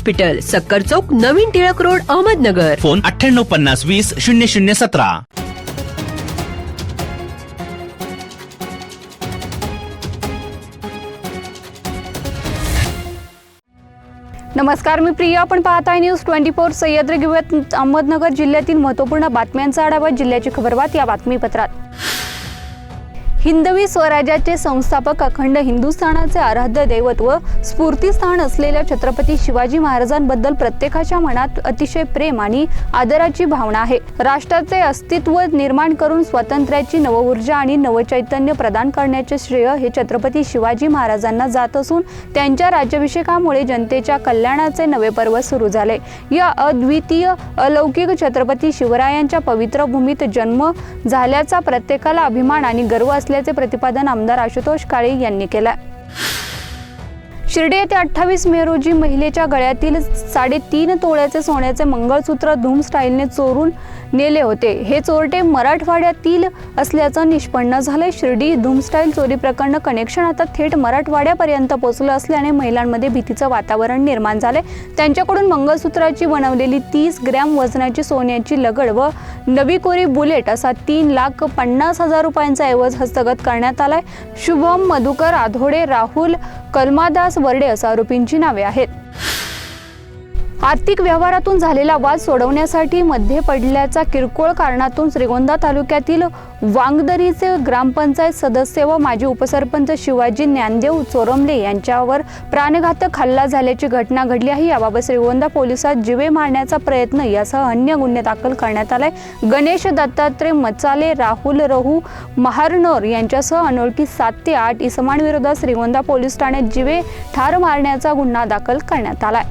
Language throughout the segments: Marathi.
सक्कर चौक नवीन टिळक रोड अहमदनगर. फोन अठ्ठ्याण्णव पन्नास वीस शून्य शून्य सतरा. नमस्कार मी प्रिया. आपण पाहत आहे न्यूज ट्वेंटी फोर. सह्याद्री घेऊयात अहमदनगर जिल्ह्यातील महत्त्वपूर्ण बातम्यांचा आढावा जिल्ह्याची खबरबात या बातमीपत्रात. हिंदवी स्वराज्याचे संस्थापक अखंड हिंदुस्थानाचे आराध्य दैवत व स्फूर्तीस्थान असलेल्या छत्रपती शिवाजी महाराजांबद्दल प्रत्येकाच्या मनात अतिशय प्रेम आणि आदराची भावना आहे. राष्ट्राचे अस्तित्व निर्माण करून स्वातंत्र्याची नवऊर्जा आणि नवचैतन्य प्रदान करण्याचे श्रेय हे छत्रपती शिवाजी महाराजांना जात असून त्यांच्या राज्याभिषेकामुळे जनतेच्या कल्याणाचे नवे पर्व सुरू झाले. या अद्वितीय अलौकिक छत्रपती शिवरायांच्या पवित्र भूमीत जन्म झाल्याचा प्रत्येकाला अभिमान आणि गर्व असल्याचे प्रतिपादन आमदार आशुतोष काळे यांनी केलं शिर्डी येथे अठ्ठावीस मे रोजी महिलेच्या गळ्यातील साडेतीन तोळ्याचे सोन्याचे मंगळसूत्र धूम स्टाईलने चोरून नेले होते. हे चोरटे मराठवाड्यातील असल्याचं निष्पन्न झालंय. शिर्डी धूमस्टाईल चोरी प्रकरण कनेक्शन आता थेट मराठवाड्यापर्यंत पोहोचलं असल्याने महिलांमध्ये भीतीचं वातावरण निर्माण झालंय. त्यांच्याकडून मंगळसूत्राची बनवलेली तीस ग्रॅम वजनाची सोन्याची लगड व नवी कोरी बुलेट असा तीन लाख पन्नास हजार रुपयांचा ऐवज हस्तगत करण्यात आलाय. शुभम मधुकर आधोडे राहुल कलमादास वर्डे असं आरोपींची नावे आहेत. आर्थिक व्यवहारातून झालेला वाद सोडवण्यासाठी मध्ये पडल्याच्या किरकोळ कारणातून श्रीगोंदा तालुक्यातील वांगदरीचे ग्रामपंचायत सदस्य व माजी उपसरपंच शिवाजी ज्ञानदेव चोरमले यांच्यावर प्राणघातक हल्ला झाल्याची घटना घडली आहे. याबाबत श्रीगोंदा पोलिसात जिवे मारण्याचा प्रयत्न यासह अन्य गुन्हे दाखल करण्यात आलाय गणेश दत्तात्रय मचाले राहुल रहू महारनोर यांच्यासह अनोळखी सात ते आठ इसमांविरोधात श्रीगोंदा पोलीस ठाण्यात जिवे ठार मारण्याचा गुन्हा दाखल करण्यात आलाय.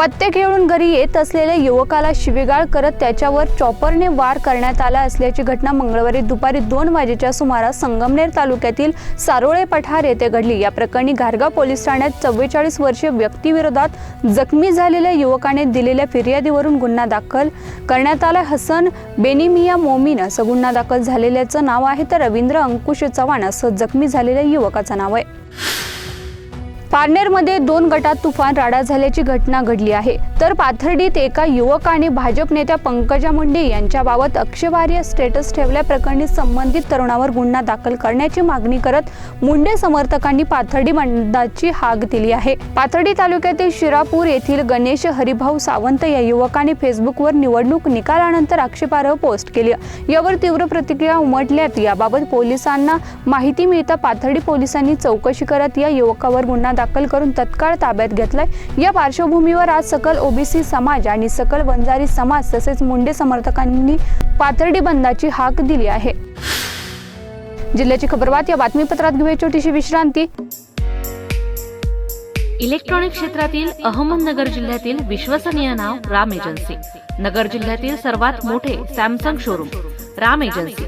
पत्ते खेळून घरी येत असलेल्या युवकाला शिवेगाळ करत त्याच्यावर चॉपरने वार करण्यात आला असल्याची घटना मंगळवारी दुपारी दोन वाजेच्या सुमारास संगमनेर तालुक्यातील सारोळे पठार येथे घडली. या प्रकरणी घारगाव पोलीस ठाण्यात चव्वेचाळीस वर्षीय व्यक्तीविरोधात जखमी झालेल्या युवकाने दिलेल्या फिर्यादीवरून गुन्हा दाखल करण्यात आला. हसन बेनिमिया मोमीन असं गुन्हा दाखल झालेल्याचं नाव आहे. तर रवींद्र अंकुश चव्हाण असं जखमी झालेल्या युवकाचं नाव आहे. पारनेरमध्ये दोन गटात तुफान राडा झाल्याची घटना घडली आहे. तर पाथर्डीत एका युवकाने भाजप नेत्या पंकजा मुंडे यांच्याबाबत आक्षेपार्ह स्टेटस ठेवल्याप्रकरणी संबंधित तरुणावर गुन्हा दाखल करण्याची मागणी करत मुंडे समर्थकांनी पाथर्डी बंदाची हाक दिली आहे. पाथर्डी तालुक्यातील शिरापूर येथील गणेश हरिभाऊ सावंत या युवकाने फेसबुकवर निवडणूक निकालानंतर आक्षेपार्ह पोस्ट केली. यावर तीव्र प्रतिक्रिया उमटल्यात. याबाबत पोलिसांना माहिती मिळता पाथर्डी पोलिसांनी चौकशी करत या युवकावर गुन्हा दाखल करून तत्काळ ताब्यात घेतलाय. या पार्श्वभूमीवर आज सकल ओबीसी समाज आणि सकल वंजारी समाज तसेच मुंडे समर्थकांनी पाथर्डी बंदाची हाक दिली आहे. जिल्ह्याची खबरबात या बातमीपत्रात घेऊया छोटीशी विश्रांती. इलेक्ट्रॉनिक क्षेत्रातील अहमदनगर जिल्ह्यातील विश्वसनीय नाव राम एजन्सी. नगर जिल्ह्यातील सर्वात मोठे सॅमसंग शोरूम राम एजन्सी.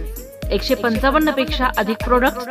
एकशे पंचावन्नपेक्षा अधिक प्रोडक्ट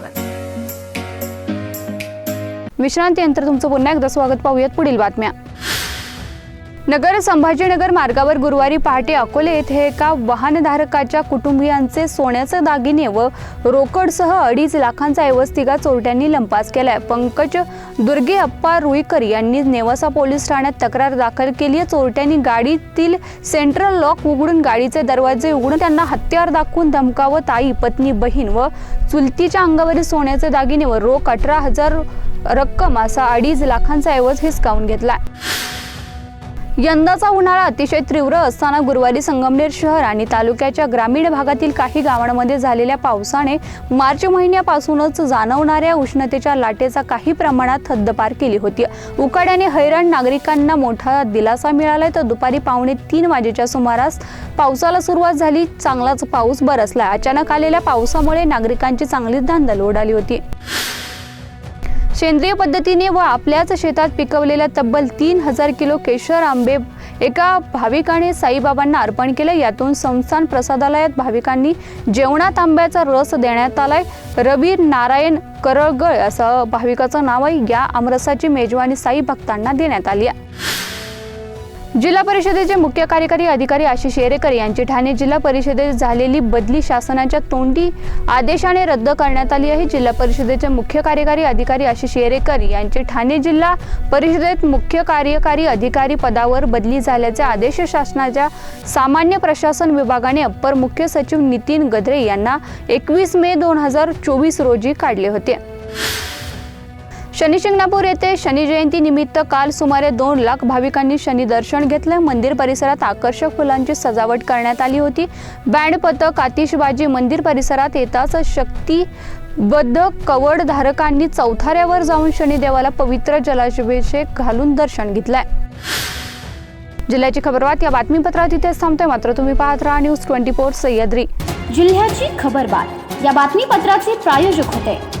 विश्रांतीनंतर तुमचं पुन्हा एकदा स्वागत पाहूयात. पुढील बातम्या. नगर संभाजीनगर मार्गावर गुरुवारी पहाटे अकोले येथे एका वाहनधारकाच्या कुटुंबियांचे सोन्याचे दागिने व रोकडसह अडीच लाखांचा ऐवज तिघा चोरट्यांनी लंपास केलाय. पंकज दुर्गे अप्पा रुईकर यांनी नेवासा पोलीस ठाण्यात तक्रार दाखल केली आहे. चोरट्यांनी गाडीतील सेंट्रल लॉक उघडून गाडीचे दरवाजे उघडून त्यांना हत्यार दाखवून धमकावत आई पत्नी बहीण व चुलतीच्या अंगावरील सोन्याचे दागिने व रोख अठरा हजार रक्कम असा अडीच लाखांचा ऐवज हिसकावून घेतला यंदाचा उन्हाळा अतिशय तीव्र असताना गुरुवारी संगमनेर शहर आणि तालुक्याच्या ग्रामीण भागातील काही गावांमध्ये झालेल्या पावसाने मार्च महिन्यापासूनच जाणवणाऱ्या उष्णतेच्या लाटेचा काही प्रमाणात हद्दपार केली होती. उकाड्याने हैराण नागरिकांना मोठा दिलासा मिळालाय. तर दुपारी पावणे तीन वाजेच्या सुमारास पावसाला सुरुवात झाली. चांगलाच पाऊस बरसला. अचानक आलेल्या पावसामुळे नागरिकांची चांगलीच धांदल उडाली होती. सेंद्रिय पद्धतीने व आपल्याच शेतात पिकवलेल्या तब्बल तीन हजार किलो केशर आंबे एका भाविकाने साईबाबांना अर्पण केले. यातून संस्थान प्रसादालयात भाविकांनी जेवणात आंब्याचा रस देण्यात आलाय. रवी नारायण करळगळ असं भाविकाचं नाव आहे या आमरसाची मेजवानी साई भक्तांना देण्यात आली आहे. जिल्हा परिषदेचे मुख्य कार्यकारी अधिकारी आशिष येरेकर यांची ठाणे जिल्हा परिषदेत झालेली बदली शासनाच्या तोंडी आदेशाने रद्द करण्यात आली आहे. जिल्हा परिषदेचे मुख्य कार्यकारी अधिकारी आशिष येरेकर यांचे ठाणे जिल्हा परिषदेत मुख्य कार्यकारी अधिकारी पदावर बदली झाल्याचे आदेश शासनाच्या सामान्य प्रशासन विभागाने अप्पर मुख्य सचिव नितीन गद्रे यांना एकवीस मे दोन हजार चोवीस रोजी काढले होते. शनिशिंगणापूर येथे शनी जयंती निमित्त काल सुमारे दोन लाख भाविकांनी शनी दर्शन घेतले. मंदिर परिसरात आकर्षक फुलांची सजावट करण्यात आली होती. बँड पथक आतिषबाजी मंदिर परिसरात येताच शक्ती बद्ध कवड धारकांनी चौथाऱ्यावर जाऊन शनिदेवाला पवित्र जलाभिषेक घालून दर्शन घेतलंय. जिल्ह्याची खबरबात या बातमीपत्रात इथेच थांबते मात्र तुम्ही पाहत राहा न्यूज ट्वेंटी फोर सह्याद्री. जिल्ह्याची खबरबात या बातमीपत्राचे प्रायोजक होते.